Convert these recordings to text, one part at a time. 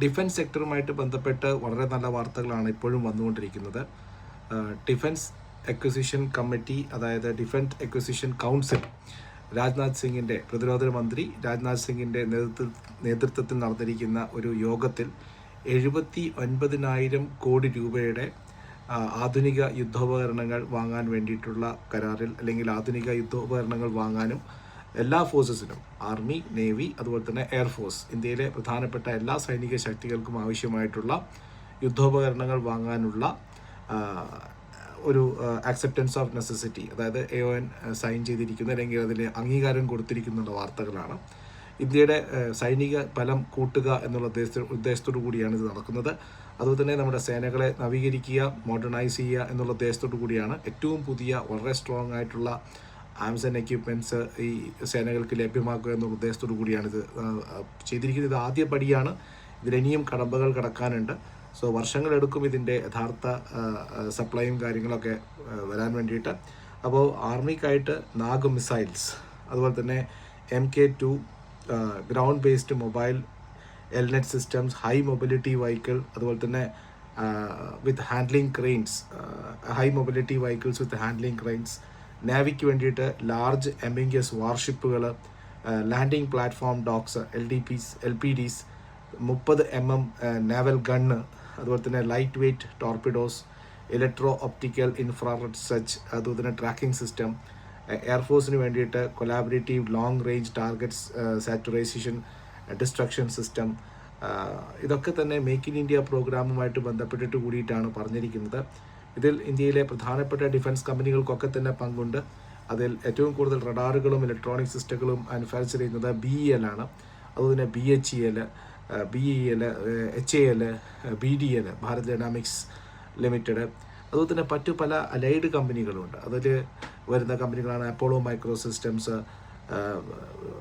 Defence സെക്ടറുമായിട്ട് ബന്ധപ്പെട്ട് വളരെ നല്ല വാർത്തകളാണ് ഇപ്പോഴും വന്നുകൊണ്ടിരിക്കുന്നത്. ഡിഫൻസ് അക്വിസിഷൻ കമ്മിറ്റി അതായത് ഡിഫൻസ് എക്വിസിഷൻ കൗൺസിൽ രാജ്നാഥ് സിംഗിന്റെ പ്രതിരോധ മന്ത്രി രാജ്നാഥ് സിംഗിന്റെ നേതൃത്വ നേതൃത്വത്തിൽ നടന്നിരിക്കുന്ന ഒരു യോഗത്തിൽ എഴുപത്തി ഒൻപതിനായിരം കോടി രൂപയുടെ ആധുനിക യുദ്ധോപകരണങ്ങൾ വാങ്ങാൻ വേണ്ടിയിട്ടുള്ള കരാറിൽ അല്ലെങ്കിൽ ആധുനിക യുദ്ധോപകരണങ്ങൾ വാങ്ങാനും എല്ലാ ഫോഴ്സസിനും ആർമി നേവി അതുപോലെ തന്നെ എയർഫോഴ്സ് ഇന്ത്യയിലെ പ്രധാനപ്പെട്ട എല്ലാ സൈനിക ശക്തികൾക്കും ആവശ്യമായിട്ടുള്ള യുദ്ധോപകരണങ്ങൾ വാങ്ങാനുള്ള ഒരു ആക്സെപ്റ്റൻസ് ഓഫ് നെസസിറ്റി അതായത് എ ഒ എൻ സൈൻ ചെയ്തിരിക്കുന്ന അല്ലെങ്കിൽ അതിന് അംഗീകാരം കൊടുത്തിരിക്കുന്ന വാർത്തകളാണ്. ഇന്ത്യയുടെ സൈനിക ഫലം കൂട്ടുക എന്നുള്ള ഉദ്ദേശ ഉദ്ദേശത്തോടു കൂടിയാണ് ഇത് നടക്കുന്നത്. അതുപോലെ തന്നെ നമ്മുടെ സേനകളെ നവീകരിക്കുക മോഡേണൈസ് ചെയ്യുക എന്നുള്ള ഉദ്ദേശത്തോടു കൂടിയാണ് ഏറ്റവും പുതിയ വളരെ സ്ട്രോങ് ആയിട്ടുള്ള ആംസ് ആൻഡ് എക്യുപ്മെന്റ്സ് ഈ സേനകൾക്ക് ലഭ്യമാക്കുക എന്ന ഉദ്ദേശത്തോടു കൂടിയാണ് ഇത് ചെയ്തിരിക്കുന്നത് ഇത് ആദ്യ പടിയാണ് ഇതിലിനിയും കടമ്പകൾ കടക്കാനുണ്ട്. സോ വർഷങ്ങളെടുക്കും ഇതിന്റെ യഥാർത്ഥ സപ്ലൈയും കാര്യങ്ങളൊക്കെ വരാൻ വേണ്ടിയിട്ട്. അപ്പോൾ ആർമിക്കായിട്ട് നാഗ് മിസൈൽസ് അതുപോലെ തന്നെ M K two ground based mobile ELINT systems high mobility vehicle അതുപോലെ തന്നെ with handling cranes high mobility vehicles with handling cranes നാവിക്ക് വേണ്ടിയിട്ട് large amphibious വാർഷിപ്പുകൾ landing platform docks L D Ps L P Ds മുപ്പത് M M naval gun അതുപോലെ തന്നെ light weight torpedoes electro optical infrared സെച്ച് അതുപോലെ തന്നെ tracking system എയർഫോഴ്സിന് വേണ്ടിയിട്ട് collaborative long range targets saturation destruction system ഇതൊക്കെ തന്നെ മേക്ക് ഇൻ ഇന്ത്യ പ്രോഗ്രാമുമായിട്ട് ബന്ധപ്പെട്ടിട്ട് കൂടിയിട്ടാണ് പറഞ്ഞിരിക്കുന്നത്. ഇതിൽ ഇന്ത്യയിലെ പ്രധാനപ്പെട്ട ഡിഫൻസ് കമ്പനികൾക്കൊക്കെ തന്നെ പങ്കുണ്ട്. അതിൽ ഏറ്റവും കൂടുതൽ റഡാറുകളും ഇലക്ട്രോണിക് സിസ്റ്റങ്ങളും മാനുഫാക്ചർ ചെയ്യുന്നത് ബി ഇ എൽ ആണ്. അതുപോലെ B H E L B E L H A L B D L Bharat dynamics limited അതുപോലെ തന്നെ മറ്റു പല അലൈഡ് കമ്പനികളുണ്ട് അതിൽ വരുന്ന കമ്പനികളാണ് അപ്പോളോ മൈക്രോ സിസ്റ്റംസ്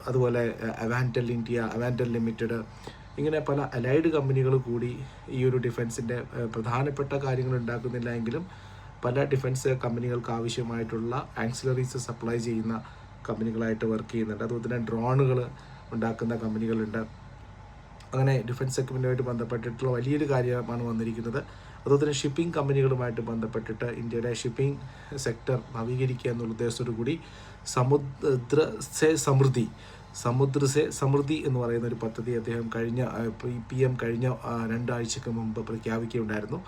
അതുപോലെ അവാന്റൽ ഇന്ത്യ അവാന്റൽ ലിമിറ്റഡ് ഇങ്ങനെ പല അലൈഡ് കമ്പനികൾ കൂടി ഈ ഒരു ഡിഫൻസിന്റെ പ്രധാനപ്പെട്ട കാര്യങ്ങൾ ഉണ്ടാക്കുന്നില്ല എങ്കിലും പല ഡിഫൻസ് കമ്പനികൾക്ക് ആവശ്യമായിട്ടുള്ള ആക്സിലറീസ് സപ്ലൈ ചെയ്യുന്ന കമ്പനികളായിട്ട് വർക്ക് ചെയ്യുന്നുണ്ട്. അതുപോലെ തന്നെ ഡ്രോണുകൾ ഉണ്ടാക്കുന്ന കമ്പനികളുണ്ട്. അങ്ങനെ ഡിഫൻസ് സെഗ്മെന്റുമായിട്ട് ബന്ധപ്പെട്ടിട്ടുള്ള വലിയൊരു കാര്യമാണ് വന്നിരിക്കുന്നത്. അതുപോലെ തന്നെ ഷിപ്പിംഗ് കമ്പനികളുമായിട്ട് ബന്ധപ്പെട്ടിട്ട് ഇന്ത്യയുടെ ഷിപ്പിംഗ് സെക്ടർ നവീകരിക്കുക എന്നുള്ള ഉദ്ദേശത്തോടു കൂടി സമുദ്ര സമൃദ്ധി സമുദ്ര സേ സമൃദ്ധി എന്ന് പറയുന്ന ഒരു പദ്ധതി അദ്ദേഹം കഴിഞ്ഞ പി എം കഴിഞ്ഞ രണ്ടാഴ്ചക്ക് മുമ്പ് പ്രഖ്യാപിക്കുകയുണ്ടായിരുന്നു.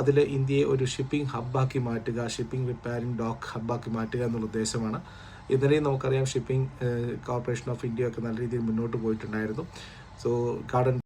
അതിൽ ഇന്ത്യയെ ഒരു ഷിപ്പിംഗ് ഹബ്ബാക്കി മാറ്റുക ഷിപ്പിംഗ് റിപ്പയറിംഗ് ഡോക്ക് ഹബ്ബാക്കി മാറ്റുക എന്നുള്ള ഉദ്ദേശമാണ്. ഇന്നലെയും നമുക്കറിയാം ഷിപ്പിംഗ് കോർപ്പറേഷൻ ഓഫ് ഇന്ത്യ ഒക്കെ നല്ല രീതിയിൽ മുന്നോട്ട് പോയിട്ടുണ്ടായിരുന്നു. So garden